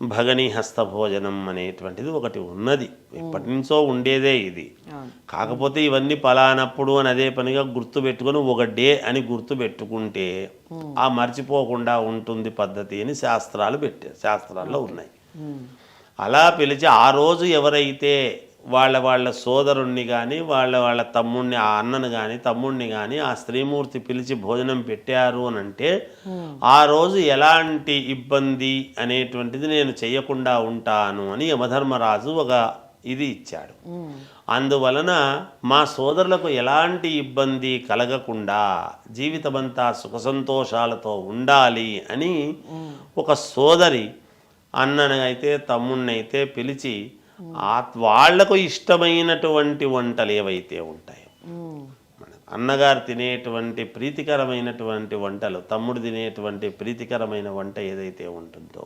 భగని హస్త భోజనం అనేటువంటిది ఒకటి ఉన్నది. ఎప్పటి నుంచో ఉండేదే ఇది. కాకపోతే ఇవన్నీ పలానప్పుడు అని అదే పనిగా గుర్తు పెట్టుకొని ఒక డే అని గుర్తు పెట్టుకుంటే ఆ మర్చిపోకుండా ఉంటుంది పద్ధతి అని శాస్త్రాలు పెట్టారు శాస్త్రాల్లో ఉన్నాయి. అలా పిలిచి ఆ రోజు ఎవరైతే వాళ్ళ వాళ్ళ సోదరుణ్ణి కానీ వాళ్ళ వాళ్ళ తమ్ముణ్ణి ఆ అన్నను కానీ తమ్ముణ్ణి కానీ ఆ స్త్రీమూర్తి పిలిచి భోజనం పెట్టారు అని అంటే ఆ రోజు ఎలాంటి ఇబ్బంది అనేటువంటిది నేను చేయకుండా ఉంటాను అని యమధర్మరాజు ఒక ఇది ఇచ్చాడు. ఉమ్. అందువలన మా సోదరులకు ఎలాంటి ఇబ్బంది కలగకుండా జీవితమంతా సుఖ సంతోషాలతో ఉండాలి అని ఒక సోదరి అన్ననైతే తమ్ముణ్ణైతే పిలిచి ఆ వాళ్ళకు ఇష్టమైనటువంటి వంటలు ఏవైతే ఉంటాయో అన్నగారు తినేటువంటి ప్రీతికరమైనటువంటి వంటలు తమ్ముడు తినేటువంటి ప్రీతికరమైన వంట ఏదైతే ఉంటుందో.